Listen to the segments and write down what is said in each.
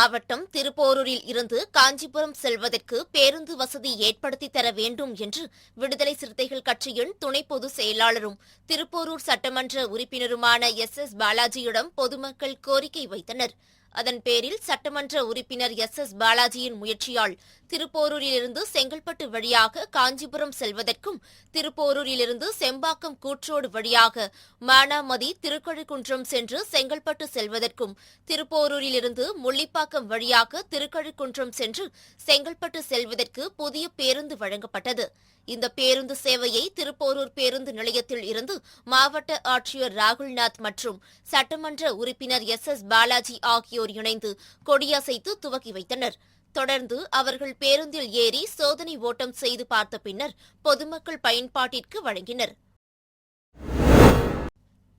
மாவட்டம் திருப்போரூரில் இருந்து காஞ்சிபுரம் செல்வதற்கு பேருந்து வசதி ஏற்படுத்தி தர வேண்டும் என்று விடுதலை சிறுத்தைகள் கட்சியின் துணை பொதுச் செயலாளரும் திருப்போரூர் சட்டமன்ற உறுப்பினருமான எஸ் எஸ் பாலாஜியிடம் பொதுமக்கள் கோரிக்கை வைத்தனர். அதன் பேரில் சட்டமன்ற உறுப்பினர் எஸ். எஸ். பாலாஜியின் முயற்சியால் திருப்போரூரிலிருந்து செங்கல்பட்டு வழியாக காஞ்சிபுரம் செல்வதற்கும் திருப்போரூரிலிருந்து செம்பாக்கம் கூற்றோடு வழியாக மானாமதி திருக்கழுக்குன்றம் சென்று செங்கல்பட்டு செல்வதற்கும் திருப்போரூரிலிருந்து முள்ளிப்பாக்கம் வழியாக திருக்கழுக்குன்றம் சென்று செங்கல்பட்டு செல்வதற்கு புதிய பேருந்து வழங்கப்பட்டது. இந்த பேருந்து சேவையை திருப்போரூர் பேருந்து நிலையத்தில் இருந்து மாவட்ட ஆட்சியர் ராகுல்நாத் மற்றும் சட்டமன்ற உறுப்பினர் எஸ். எஸ். பாலாஜி ஆகியோர் இணைந்து கொடியசைத்து துவக்கி வைத்தனர். தொடர்ந்து அவர்கள் பேருந்தில் ஏறி சோதனை ஓட்டம் செய்து பார்த்த பின்னர் பொதுமக்கள் பயன்பாட்டிற்கு வழங்கினர்.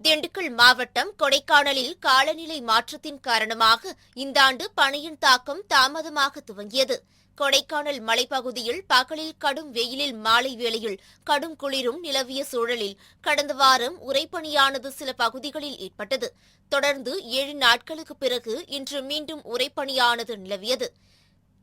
திண்டுக்கல் மாவட்டம் கொடைக்கானலில் காலநிலை மாற்றத்தின் காரணமாக இந்த ஆண்டு பனியின் தாக்கம் தாமதமாக துவங்கியது. கொடைக்கானல் மலைப்பகுதியில் பகலில் கடும் வெயிலில் மாலை வேளையில் கடும் குளிரும் நிலவிய சூழலில் கடந்த வாரம் உறைபனியானது சில பகுதிகளில் ஏற்பட்டது. தொடர்ந்து ஏழு நாட்களுக்கு பிறகு இன்று மீண்டும் உறைபனியானது நிலவியது.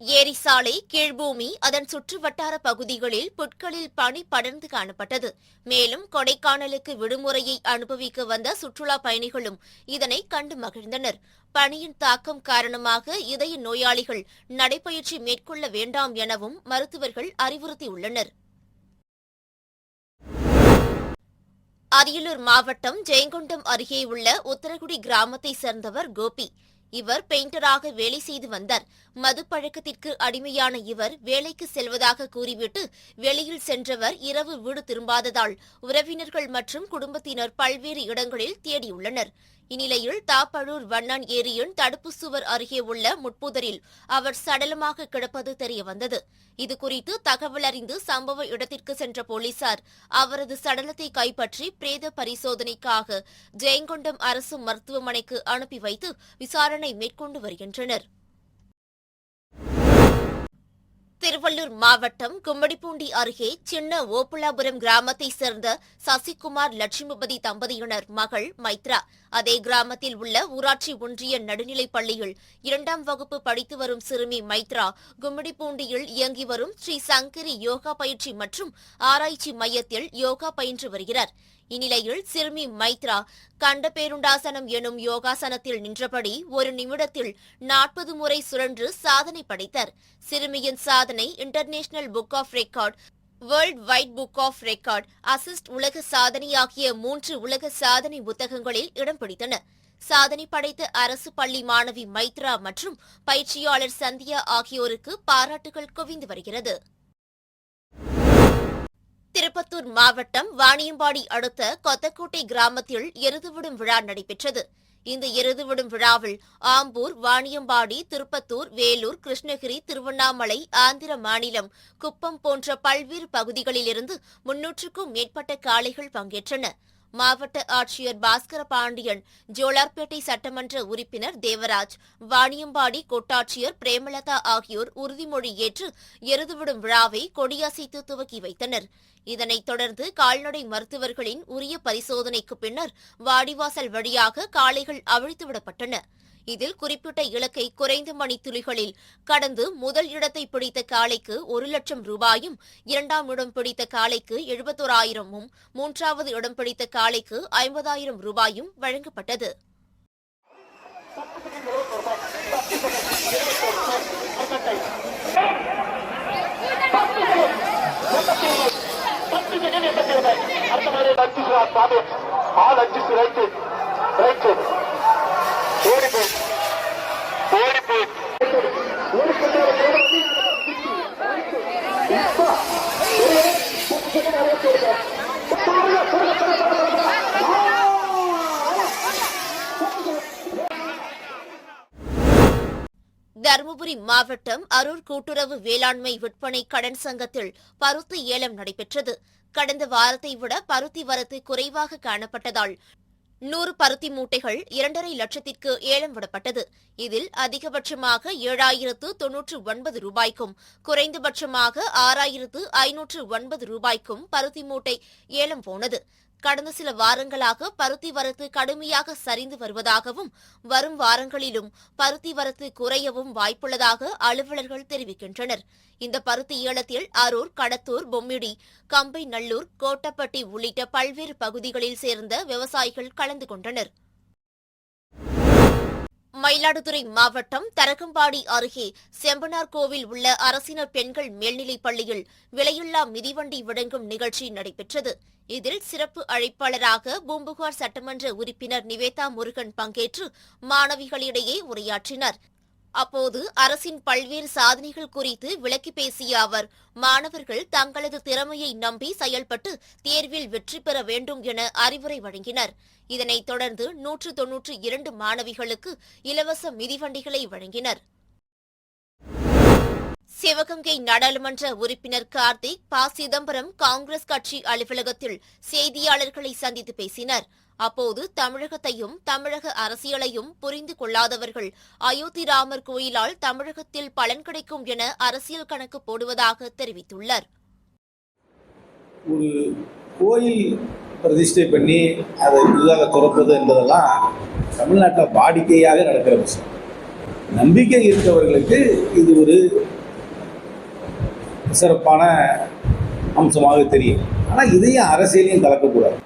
ஏரிசாலை கீழ்பூமி அதன் சுற்றுவட்டார பகுதிகளில் புட்களில் பனி படர்ந்து காணப்பட்டது. மேலும் கொடைக்கானலுக்கு விடுமுறையை அனுபவிக்க வந்த சுற்றுலா பயணிகளும் இதனை கண்டு மகிழ்ந்தனர். பனியின் தாக்கம் காரணமாக இதய நோயாளிகள் நடைபயிற்சி மேற்கொள்ள வேண்டாம் எனவும் மருத்துவர்கள் அறிவுறுத்தியுள்ளனர். அரியலூர் மாவட்டம் ஜெயங்கொண்டம் அருகே உள்ள உத்தரகுடி கிராமத்தை சேர்ந்தவர் கோபி. இவர் பெயிண்டராக வேலை செய்து வந்தார். மது பழக்கத்திற்கு அடிமையான இவர் வேலைக்கு செல்வதாக கூறிவிட்டு வெளியில் சென்றவர் இரவு வீடு திரும்பாததால் உறவினர்கள் மற்றும் குடும்பத்தினர் பல்வேறு இடங்களில் தேடியுள்ளனர். இந்நிலையில் தாப்பழூர் வண்ணான் ஏரியின் தடுப்பு சுவர் அருகே உள்ள முட்புதரில் அவர் சடலமாக கிடப்பது தெரியவந்தது. இதுகுறித்து தகவல் அறிந்து சம்பவ இடத்திற்கு சென்ற போலீசார் அவரது சடலத்தை கைப்பற்றி பிரேத பரிசோதனைக்காக ஜெயங்கொண்டம் அரசு மருத்துவமனைக்கு அனுப்பி வைத்து விசாரணை மேற்கொண்டு வருகின்றனர். திருவள்ளூர் மாவட்டம் கும்மடிப்பூண்டி அருகே சின்ன ஓப்புலாபுரம் கிராமத்தைச் சேர்ந்த சசிகுமார் லட்சுமிபதி தம்பதியினர் மகள் மைத்ரா அதே கிராமத்தில் உள்ள ஊராட்சி ஒன்றிய நடுநிலைப் பள்ளியில் இரண்டாம் வகுப்பு படித்து வரும் சிறுமி மைத்ரா கும்மிடிப்பூண்டியில் இயங்கி வரும் ஸ்ரீ சங்கரி யோகா பயிற்சி மற்றும் ஆராய்ச்சி மையத்தில் யோகா பயின்று வருகிறார். இந்நிலையில் சிறுமி மைத்ரா கண்ட பேருண்டாசனம் எனும் யோகாசனத்தில் நின்றபடி ஒரு நிமிடத்தில் நாற்பது முறை சுழன்று சாதனை படைத்தார். சிறுமியின் சாதனை international book of record world wide book of record assist உலக சாதனை ஆகிய மூன்று உலக சாதனை புத்தகங்களில் இடம் பிடித்தன. சாதனை படைத்த அரசு பள்ளி மாணவி மைத்ரா மற்றும் பயிற்சியாளர் சந்தியா ஆகியோருக்கு பாராட்டுகள் குவிந்து வருகிறது. திருப்பத்தூர் மாவட்டம் வாணியம்பாடி அடுத்த கொத்தக்கோட்டை கிராமத்தில் எருதுவிடும் விழா நடைபெற்றது. இந்த எருதுவிடும் விழாவில் ஆம்பூர் வாணியம்பாடி திருப்பத்தூர் வேலூர் கிருஷ்ணகிரி திருவண்ணாமலை ஆந்திர மாநிலம் குப்பம் போன்ற பல்வேறு பகுதிகளிலிருந்து முன்னூற்றுக்கும் மேற்பட்ட காளைகள் பங்கேற்றன. மாவட்ட ஆட்சியர் பாஸ்கர பாண்டியன் ஜோலார்பேட்டை சட்டமன்ற உறுப்பினர் தேவராஜ் வாணியம்பாடி கோட்டாட்சியர் பிரேமலதா ஆகியோர் உறுதிமொழி ஏற்று எருதுவிடும் விழாவை கொடியசைத்து துவக்கி வைத்தனர். இதனைத் தொடர்ந்து கால்நடை மருத்துவர்களின் உரிய பரிசோதனைக்கு பின்னர் வாடிவாசல் வழியாக காளைகள் அவிழ்த்துவிடப்பட்டன. இதில் குறிப்பிட்ட இலக்கை குறைந்த மணித்துளிகளில் கடந்து முதல் இடத்தை பிடித்த காளைக்கு ஒரு லட்சம் ரூபாயும் இரண்டாம் இடம் பிடித்த காளைக்கு எழுபத்தோராயிரமும் மூன்றாவது இடம் பிடித்த காளைக்கு ஐம்பதாயிரம் ரூபாயும் வழங்கப்பட்டது. அடிச்சுக்கிறா சாமி ரைட்டு ரைட்டு ஓடி போய் தருமபுரி மாவட்டம் அரூர் கூட்டுறவு வேளாண்மை விற்பனை கடன் சங்கத்தில் பருத்தி ஏலம் நடைபெற்றது. கடந்த வாரத்தை விட பருத்தி வரத்து குறைவாக காணப்பட்டதால் நூறு பருத்தி மூட்டைகள் இரண்டரை லட்சத்திற்கு ஏலம் விடப்பட்டது. இதில் அதிகபட்சமாக ஏழாயிரத்து தொன்னூற்று ஒன்பது ரூபாய்க்கும் குறைந்தபட்சமாக ஆறாயிரத்து ஐநூற்று ஒன்பது ரூபாய்க்கும் பருத்தி மூட்டை ஏலம் போனது. கடந்த சில வாரங்களாக பருத்தி வரத்து கடுமையாக சரிந்து வருவதாகவும் வரும் வாரங்களிலும் பருத்தி வரத்து குறையவும் வாய்ப்புள்ளதாக அலுவலர்கள் தெரிவிக்கின்றனர். இந்த பருத்தி ஏலத்தில் அரூர் கடத்தூர் பொம்மிடி கம்பை நல்லூர் கோட்டப்பட்டி உள்ளிட்ட பல்வேறு பகுதிகளில் சேர்ந்த விவசாயிகள் கலந்து கொண்டனர். மயிலாடுதுறை மாவட்டம் தரகம்பாடி அருகே செம்பனார் கோவில் உள்ள அரசினர் பெண்கள் மேல்நிலைப் பள்ளியில் விலையில்லா மிதிவண்டி வழங்கும் நிகழ்ச்சி நடைபெற்றது. இதில் சிறப்பு அழைப்பாளராக பூம்புகார் சட்டமன்ற உறுப்பினர் நிவேதா முருகன் பங்கேற்று மாணவிகளிடையே உரையாற்றினார். அப்போது அரசின் பல்வேறு சாதனைகள் குறித்து விளக்கி பேசிய அவர் மாணவர்கள் தங்களது திறமையை நம்பி செயல்பட்டு தேர்வில் வெற்றி பெற வேண்டும் என அறிவுரை வழங்கினர். இதனைத் தொடர்ந்து நூற்று தொன்னூற்று இரண்டு மாணவிகளுக்கு இலவச மிதிவண்டிகளை வழங்கினர். சிவகங்கை நாடாளுமன்ற உறுப்பினர் கார்த்திக் ப சிதம்பரம் காங்கிரஸ் கட்சி அலுவலகத்தில் செய்தியாளர்களை சந்தித்து பேசினர். அப்போது தமிழகத்தையும் தமிழக அரசியலையும் புரிந்து கொள்ளாதவர்கள் அயோத்தி ராமர் கோயிலால் தமிழகத்தில் பலன் கிடைக்கும் என அரசியல் கணக்கு போடுவதாக தெரிவித்துள்ளார். ஒரு கோயில் பிரதிஷ்டை பண்ணி அதை புதிதாக திறப்பது என்பதெல்லாம் தமிழ்நாட்டில் வாடிக்கையாக நடக்கிற விஷயம். நம்பிக்கை இருக்கிறவர்களுக்கு இது ஒரு சிறப்பான அம்சமாக தெரியும். ஆனால் இதையும் அரசியலையும் கலக்கக்கூடாது.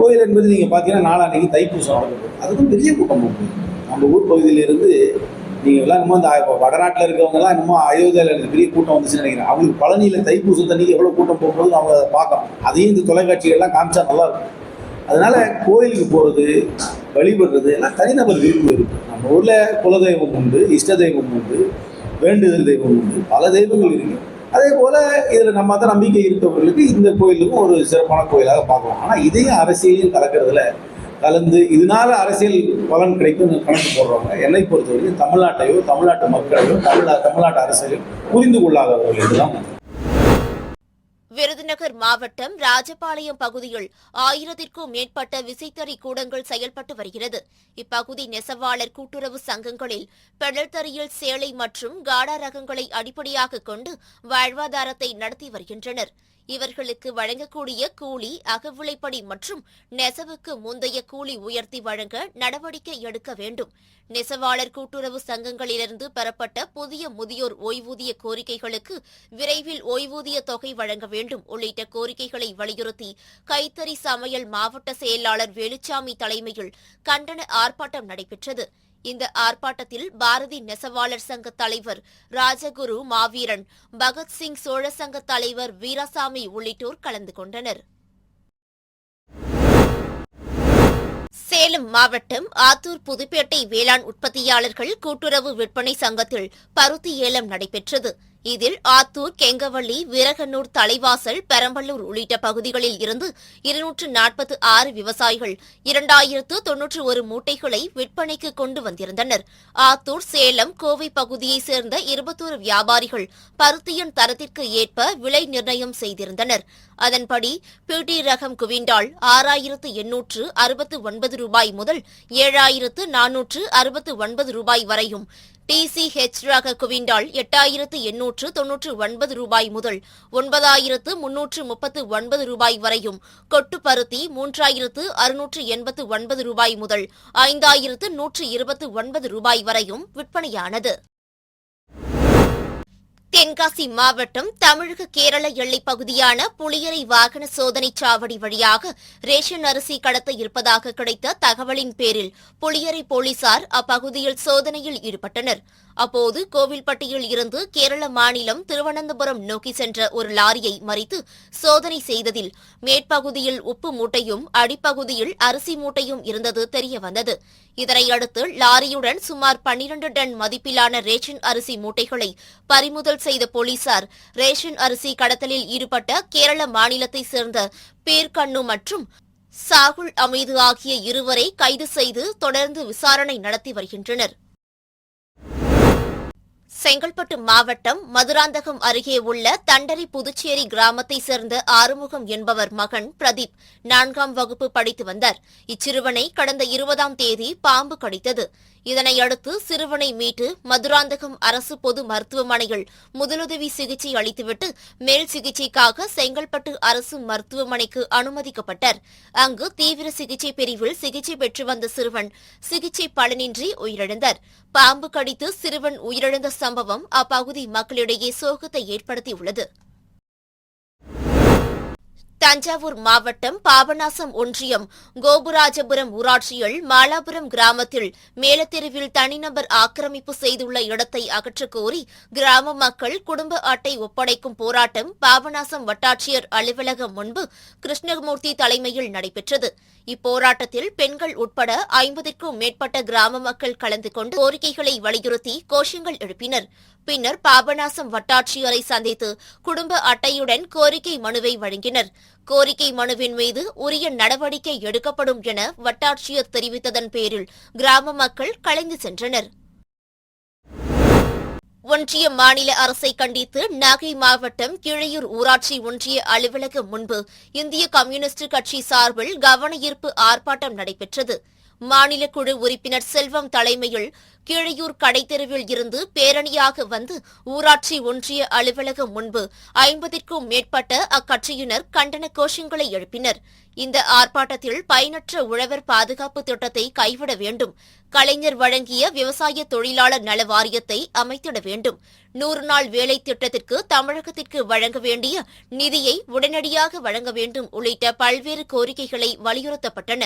கோயில் என்பது நீங்கள் பார்த்தீங்கன்னா நாளான்னைக்கு தைப்பூசம் நடக்குது. அதுக்கும் பெரிய கூட்டம் போகும் நம்ம ஊர் பகுதியிலிருந்து நீங்கள் எல்லாம் இன்னமும் அந்த இப்போ வடநாட்டில் இருக்கவங்கலாம் இன்னமும் அயோத்தியாவில் பெரிய கூட்டம் வந்துச்சுன்னு நினைக்கிறேன். அவங்களுக்கு பழனியில் தைப்பூசம் தண்ணிக்கு எவ்வளோ கூட்டம் போகும்போது அவங்க அதை பார்க்கலாம். அதையும் இந்த தொலைக்காட்சிகள்லாம் காமிச்சா நல்லா இருக்கும். அதனால் கோயிலுக்கு போகிறது வழிபடுறது எல்லாம் தனிநபர் விருப்பம் இருக்குது நம்ம ஊரில் குலதெய்வம் உண்டு இஷ்ட தெய்வம் உண்டு வேண்டுதல் தெய்வம் உண்டு. பல தெய்வங்கள் இருக்குது அதே போல் இதில் நம்ம தான் நம்பிக்கை இருக்கவர்களுக்கு இந்த கோயிலுக்கும் ஒரு சிறப்பான கோயிலாக பார்க்கலாம் ஆனால் இதையும் அரசியலையும் கலக்கிறதுல கலந்து இதனால அரசியல் பலன் கிடைக்கும் கணக்கு போடுறவங்க என்னை பொறுத்தவரைக்கும் தமிழ்நாட்டையோ தமிழ்நாட்டு மக்களையோ தமிழ்நா தமிழ்நாட்டு அரசியலையும் புரிந்து கொள்ளாதவர்கள் இதுதான் விருதுநகர் மாவட்டம் ராஜபாளையம் பகுதியில் ஆயிரத்திற்கும் மேற்பட்ட விசைத்தறி கூடங்கள் செயல்பட்டு வருகிறது. இப்பகுதி நெசவாளர் கூட்டுறவு சங்கங்களில் பெடல்தறியில் சேலை மற்றும் காடா ரகங்களை அடிப்படையாக கொண்டு வாழ்வாதாரத்தை நடத்தி வருகின்றனர். இவர்களுக்கு வழங்கக்கூடிய கூலி அகவிலைப்படி மற்றும் நெசவுக்கு முந்தைய கூலி உயர்த்தி வழங்க நடவடிக்கை எடுக்க வேண்டும். நெசவாளர் கூட்டுறவு சங்கங்களிலிருந்து பெறப்பட்ட புதிய முதியோர் ஓய்வூதிய கோரிக்கைகளுக்கு விரைவில் ஓய்வூதிய தொகை வழங்க வேண்டும். உள்ளிட்ட கோரிக்கைகளை வலியுறுத்தி கைத்தறி சமையல் மாவட்ட செயலாளர் வேலுச்சாமி தலைமையில் கண்டன ஆர்ப்பாட்டம் நடைபெற்றது. இந்த ஆர்ப்பாட்டத்தில் பாரதி நெசவாளர் சங்க தலைவர் ராஜகுரு மாவீரன் பகத்சிங் சோழ சங்க தலைவர் வீராசாமி உள்ளிட்டோர் கலந்து கொண்டனர். சேலம் மாவட்டம் ஆத்தூர் புதுப்பேட்டை வேளாண் உற்பத்தியாளர்கள் கூட்டுறவு விற்பனை சங்கத்தில் பருத்தி ஏலம் நடைபெற்றது. இதில் ஆத்தூர் கெங்கவள்ளி வீரகன்னூர் தலைவாசல் பெரம்பலூர் உள்ளிட்ட பகுதிகளில் இருந்து இருநூற்று நாற்பத்து ஆறு விவசாயிகள் இரண்டாயிரத்து தொன்னூற்று ஒரு மூட்டைகளை விற்பனைக்கு கொண்டு வந்திருந்தனர். ஆத்தூர் சேலம் கோவை பகுதியைச் சேர்ந்த இருபத்தோரு வியாபாரிகள் பருத்தியின் தரத்திற்கு ஏற்ப விலை நிர்ணயம் செய்திருந்தனர். அதன்படி பிடி ரகம் குவிண்டால் ஆறாயிரத்து எண்ணூற்று அறுபத்து ஒன்பது ரூபாய் முதல் ஏழாயிரத்து நானூற்று அறுபத்து ஒன்பது ரூபாய் வரையும். டிசிஹெச் ரக குவிண்டால் எட்டாயிரத்து எண்ணூற்று தொன்னூற்று ஒன்பது ரூபாய் முதல் ஒன்பதாயிரத்து முன்னூற்று முப்பத்து ஒன்பது ரூபாய் வரையும். கொட்டு பருத்தி மூன்றாயிரத்து அறுநூற்று எண்பத்து ஒன்பது ரூபாய் முதல் ஐந்தாயிரத்து நூற்று இருபத்து ஒன்பது ரூபாய் வரையும் விற்பனையானது. தென்காசி மாவட்டம் தமிழக கேரள எல்லைப் பகுதியான புளியரை வாகன சோதனை சாவடி வழியாக ரேஷன் அரிசி கடத்த இருப்பதாக கிடைத்த தகவலின் பேரில் புளியரை போலீசார் அப்பகுதியில் சோதனையில் ஈடுபட்டனர். அப்போது கோவில்பட்டியில் இருந்து கேரள மாநிலம் திருவனந்தபுரம் நோக்கி சென்ற ஒரு லாரியை மறித்து சோதனை செய்ததில் மேற்பகுதியில் உப்பு மூட்டையும் அடிப்பகுதியில் அரிசி மூட்டையும் இருந்தது தெரியவந்தது. இதனையடுத்து லாரியுடன் சுமார் பன்னிரண்டு டன் மதிப்பிலான ரேஷன் அரிசி மூட்டைகளை பறிமுதல் செய்த போலீசார் ரேஷன் அரிசி கடத்தலில் ஈடுபட்ட கேரள மாநிலத்தைச் சேர்ந்த பேர்கண்ணு மற்றும் சாகுல் அமீது ஆகிய இருவரை கைது செய்து தொடர்ந்து விசாரணை நடத்தி வருகின்றனர். செங்கல்பட்டு மாவட்டம் மதுராந்தகம் அருகே உள்ள தண்டரை புதுச்சேரி கிராமத்தைச் சேர்ந்த ஆறுமுகம் என்பவர் மகன் பிரதீப் நான்காம் வகுப்பு படித்து வந்தார். இச்சிறுவனை கடந்த இருபதாம் தேதி பாம்பு கடித்தது. இதனையடுத்து சிறுவனை மீட்டு மதுராந்தகம் அரசு பொது மருத்துவமனையில் முதலுதவி சிகிச்சை அளித்துவிட்டு மேல் சிகிச்சைக்காக செங்கல்பட்டு அரசு மருத்துவமனைக்கு அனுமதிக்கப்பட்டார். அங்கு தீவிர சிகிச்சை பிரிவில் சிகிச்சை பெற்று வந்த சிறுவன் சிகிச்சை பலனின்றி உயிரிழந்தார். பாம்பு கடித்து சிறுவன் உயிரிழந்த சம்பவம் அப்பகுதி மக்களிடையே சோகத்தை ஏற்படுத்தியுள்ளது. தஞ்சாவூர் மாவட்டம் பாபநாசம் ஒன்றியம் கோபுராஜபுரம் ஊராட்சியில் மாலாபுரம் கிராமத்தில் மேலத்தெருவில் தனிநபர் ஆக்கிரமிப்பு செய்துள்ள இடத்தை அகற்றக்கோரி கிராம மக்கள் குடும்ப அட்டை ஒப்படைக்கும் போராட்டம் பாபநாசம் வட்டாட்சியர் அலுவலகம் முன்பு கிருஷ்ணமூர்த்தி தலைமையில் நடைபெற்றது. இப்போராட்டத்தில் பெண்கள் உட்பட ஐம்பதிற்கும் மேற்பட்ட கிராம மக்கள் கலந்து கொண்டு கோரிக்கைகளை வலியுறுத்தி கோஷங்கள் எழுப்பினர். பின்னர் பாபநாசம் வட்டாட்சியரை சந்தித்து குடும்ப அட்டையுடன் கோரிக்கை மனுவை வழங்கினர். கோரிக்கை மனுவின் மீது உரிய நடவடிக்கை எடுக்கப்படும் என வட்டாட்சியர் தெரிவித்ததன் பேரில் கிராம மக்கள் கலைந்து சென்றனர். ஒன்றிய மாநில அரசை கண்டித்து நாகை மாவட்டம் கிழையூர் ஊராட்சி ஒன்றிய அலுவலகம் முன்பு இந்திய கம்யூனிஸ்ட் கட்சி சார்பில் கவனஈர்ப்பு ஆர்ப்பாட்டம் நடைபெற்றது. மாநில குழு உறுப்பினர் செல்வம் தலைமையில் கீழையூர் கடைத்தெருவில் இருந்து பேரணியாக வந்து ஊராட்சி ஒன்றிய அலுவலகம் முன்பு ஐம்பதிற்கும் மேற்பட்ட அக்கட்சியினர் கண்டன கோஷங்களை எழுப்பினர். இந்த ஆர்ப்பாட்டத்தில் பயனற்ற உழவர் பாதுகாப்பு திட்டத்தை கைவிட வேண்டும். கலைஞர் வழங்கிய விவசாய தொழிலாளர் நல வாரியத்தை அமைத்திட வேண்டும். நூறு நாள் வேலை திட்டத்திற்கு தமிழகத்திற்கு வழங்க வேண்டிய நிதியை உடனடியாக வழங்க வேண்டும் உள்ளிட்ட பல்வேறு கோரிக்கைகளை வலியுறுத்தப்பட்டன.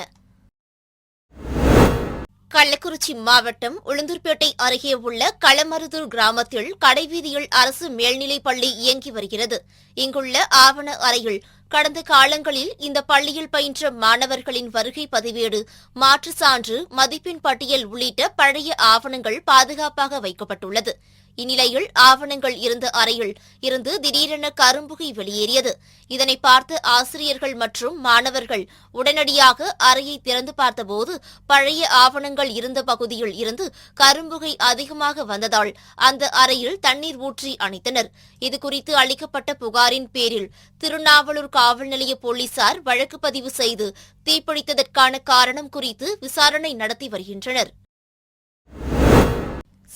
கள்ளக்குறிச்சி மாவட்டம் உளுந்தூர்பேட்டை அருகே உள்ள களமருதூர் கிராமத்தில் கடைவீதியில் அரசு மேல்நிலைப் பள்ளி இயங்கி வருகிறது. இங்குள்ள ஆவண அறையில் கடந்த காலங்களில் இந்த பள்ளியில் பயின்ற மாணவர்களின் வருகை பதிவேடு மாற்று சான்று மதிப்பெண் பட்டியல் உள்ளிட்ட பழைய ஆவணங்கள் பாதுகாப்பாக வைக்கப்பட்டுள்ளது. இந்நிலையில் ஆவணங்கள் இருந்த அறையில் இருந்து திடீரென கரும்புகை வெளியேறியது. இதனை பார்த்து ஆசிரியர்கள் மற்றும் மாணவர்கள் உடனடியாக அறையை திறந்து பார்த்தபோது பழைய ஆவணங்கள் இருந்த பகுதியில் இருந்து கரும்புகை அதிகமாக வந்ததால் அந்த அறையில் தண்ணீர் ஊற்றி அணைத்தனர். இதுகுறித்து அளிக்கப்பட்ட புகாரின் பேரில் திருநாவலூர் காவல் நிலைய போலீசார் வழக்கு பதிவு செய்து தீப்பிடித்ததற்கான காரணம் குறித்து விசாரணை நடத்தி வருகின்றனர்.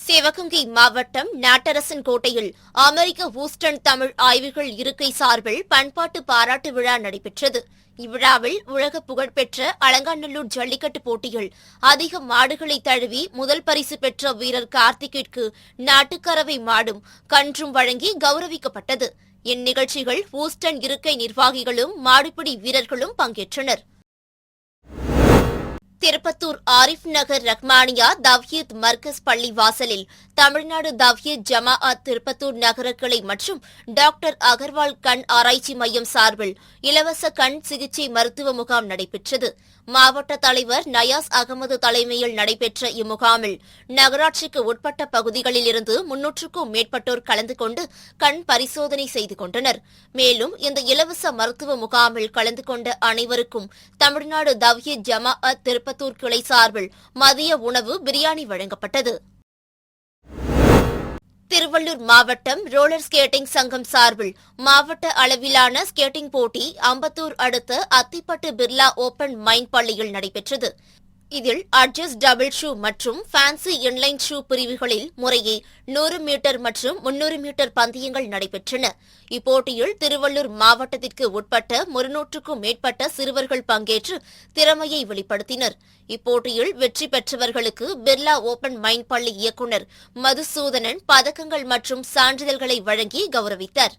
சிவகங்கை மாவட்டம் நாட்டரசன் கோட்டையில் அமெரிக்க ஹூஸ்டன் தமிழ் ஆய்வுகள் இருக்கை சார்பில் பண்பாட்டு பாராட்டு விழா நடைபெற்றது. இவ்விழாவில் உலக புகழ்பெற்ற அலங்காநல்லூர் ஜல்லிக்கட்டு போட்டியில் அதிக மாடுகளை தழுவி முதல் பரிசு பெற்ற வீரர் கார்த்திக்கிற்கு நாட்டுக்கறவை மாடும் கன்றும் வழங்கி கௌரவிக்கப்பட்டது. இந்நிகழ்ச்சிகள் ஹூஸ்டன் இருக்கை நிர்வாகிகளும் மாடுபிடி வீரர்களும் பங்கேற்றனர். திருப்பத்தூர் ஆரிஃப் நகர் ரஹ்மானியா தவ்ஹீத் மர்கஸ் பள்ளி வாசலில் தமிழ்நாடு தவ்ஹீத் ஜமாஅத் திருப்பத்தூர் நகர கிளை மற்றும் டாக்டர் அகர்வால் கண் ஆராய்ச்சி மையம் சார்பில் இலவச கண் சிகிச்சை மருத்துவ முகாம் நடைபெற்றது. மாவட்ட தலைவர் நயாஸ் அகமது தலைமையில் நடைபெற்ற இம்முகாமில் நகராட்சிக்கு உட்பட்ட பகுதிகளில் இருந்து முன்னூற்றுக்கும் மேற்பட்டோர் கலந்து கொண்டு கண் பரிசோதனை செய்து கொண்டனர். மேலும் இந்த இலவச மருத்துவ முகாமில் கலந்து கொண்ட அனைவருக்கும் தமிழ்நாடு தவ்ஹீத் ஜமாஅத் திருப்பத்தூர் கிளை சார்பில் மதிய உணவு பிரியாணி வழங்கப்பட்டது. திருவள்ளூர் மாவட்டம் ரோலர் ஸ்கேட்டிங் சங்கம் சார்பில் மாவட்ட அளவிலான ஸ்கேட்டிங் போட்டி அம்பத்தூர் அடுத்த அத்திப்பட்டு பிர்லா ஓபன் மைன் பள்ளியில் நடைபெற்றது. இதில் அட்ஜஸ்ட் டபுள் ஷூ மற்றும் ஃபேன்சி இன்லைன் ஷூ பிரிவுகளில் முறையே நூறு மீட்டர் மற்றும் முன்னூறு மீட்டர் பந்தயங்கள் நடைபெற்றன. இப்போட்டியில் திருவள்ளூர் மாவட்டத்திற்கு உட்பட்ட முன்னூற்றுக்கும் மேற்பட்ட சிறுவர்கள் பங்கேற்று திறமையை வெளிப்படுத்தினர். இப்போட்டியில் வெற்றி பெற்றவர்களுக்கு பிர்லா ஓபன் மைன் பள்ளி இயக்குநர் மதுசூதனன் பதக்கங்கள் மற்றும் சான்றிதழ்களை வழங்கி கௌரவித்தார்.